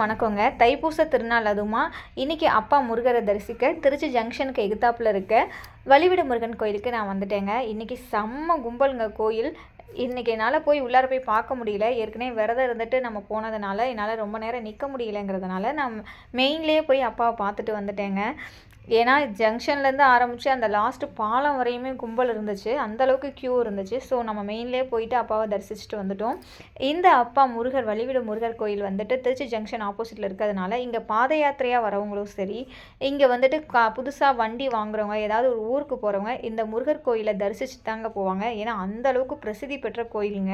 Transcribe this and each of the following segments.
வணக்கங்க. தைப்பூச திருநாள் அதுமா. இன்றைக்கி அப்பா முருகரை தரிசிக்க திருச்சி ஜங்ஷனுக்கு எகுத்தாப்பில் இருக்க வழிவிடு முருகன் கோயிலுக்கு நான் வந்துட்டேங்க. இன்றைக்கி செம்ம கும்பலுங்க கோயில். இன்றைக்கி என்னால் போய் உள்ளார போய் பார்க்க முடியல. ஏற்கனவே விரதம் இருந்துட்டு நம்ம போனதுனால என்னால் ரொம்ப நேரம் நிற்க முடியலைங்கிறதுனால நான் மெயின்லேயே போய் அப்பாவை பார்த்துட்டு வந்துட்டேங்க. ஏன்னா ஜங்ஷன்லேருந்து ஆரம்பித்து அந்த லாஸ்ட்டு பாலம் வரையுமே கும்பல் இருந்துச்சு. அந்தளவுக்கு க்யூ இருந்துச்சு. ஸோ நம்ம மெயின்லேயே போயிட்டு அப்பாவை தரிசிச்சுட்டு வந்துட்டோம். இந்த அப்பா முருகர் வழிவிடு முருகர் கோயில் வந்துட்டு திருச்சி ஜங்ஷன் ஆப்போசிட்டில் இருக்கிறதுனால இங்கே பாத யாத்திரையாக வரவங்களும் சரி இங்கே வந்துட்டு கா புதுசாக வண்டி வாங்குறவங்க ஏதாவது ஒரு ஊருக்கு போகிறவங்க இந்த முருகர் கோயிலை தரிசிச்சு தாங்க போவாங்க. ஏன்னா அந்த அளவுக்கு பிரசித்தி பெற்ற கோயிலுங்க.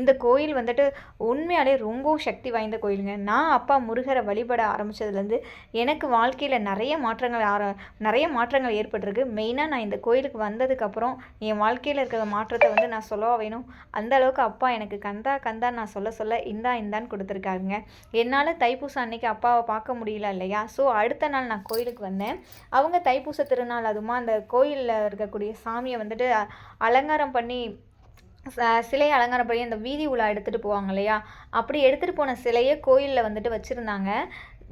இந்த கோயில் வந்துட்டு உண்மையாலே ரொம்பவும் சக்தி வாய்ந்த கோயிலுங்க. நான் அப்பா முருகரை வழிபட ஆரம்பித்ததுலேருந்து எனக்கு வாழ்க்கையில் நிறைய மாற்றங்கள் மாற நிறைய மாற்றங்கள் ஏற்பட்டிருக்கு. மெயினாக நான் இந்த கோயிலுக்கு வந்ததுக்கப்புறம் என் வாழ்க்கையில் இருக்கிற மாற்றத்தை வந்து நான் சொல்லவா வேணும்? அந்த அளவுக்கு அப்பா எனக்கு கந்தா கந்தா நான் சொல்ல சொல்ல இந்தா இந்தான்னு கொடுத்துருக்காருங்க. என்னால் தைப்பூசம் அன்னைக்கு அப்பாவை பார்க்க முடியல இல்லையா? ஸோ அடுத்த நாள் நான் கோயிலுக்கு வந்தேன். அவங்க தைப்பூச திருநாள் அதுமா அந்த கோயிலில் இருக்கக்கூடிய சாமியை வந்துட்டு அலங்காரம் பண்ணி ச- சிலையை அலங்காரம் பண்ணி அந்த வீதி உலா எடுத்துகிட்டு போவாங்க இல்லையா? அப்படி எடுத்துகிட்டு போன சிலையை கோயிலில் வந்துட்டு வச்சுருந்தாங்க.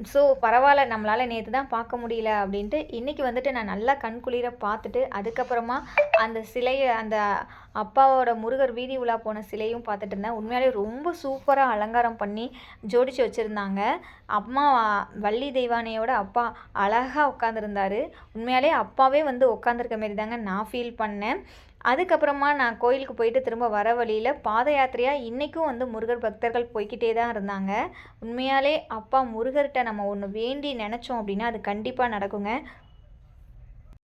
ஸோ பரவாயில்ல நம்மளால் நேற்று தான் பார்க்க முடியல அப்படின்ட்டு இன்றைக்கி வந்துட்டு நான் நல்லா கண்குளிர பார்த்துட்டு அதுக்கப்புறமா அந்த சிலையை அந்த அப்பாவோட முருகர் வீதி உலா போன சிலையும் பார்த்துட்டு இருந்தேன். உண்மையாலே ரொம்ப சூப்பராக அலங்காரம் பண்ணி ஜோடிச்சு வச்சுருந்தாங்க. அம்மா வள்ளி தெய்வானையோட அப்பா அழகாக உட்காந்துருந்தாரு உண்மையாலே அப்பாவே வந்து உட்காந்துருக்க மாரி தாங்க நான் ஃபீல் பண்ணேன். அதுக்கப்புறமா நான் கோயிலுக்கு போயிட்டு திரும்ப வர வழியில் பாத யாத்திரையாக இன்றைக்கும் வந்து முருகர் பக்தர்கள் போய்க்கிட்டே தான் இருந்தாங்க. உண்மையாலே அப்பா முருகர்கிட்ட நம்ம ஒன்று வேண்டி நினச்சோம் அப்படின்னா அது கண்டிப்பாக நடக்குங்க.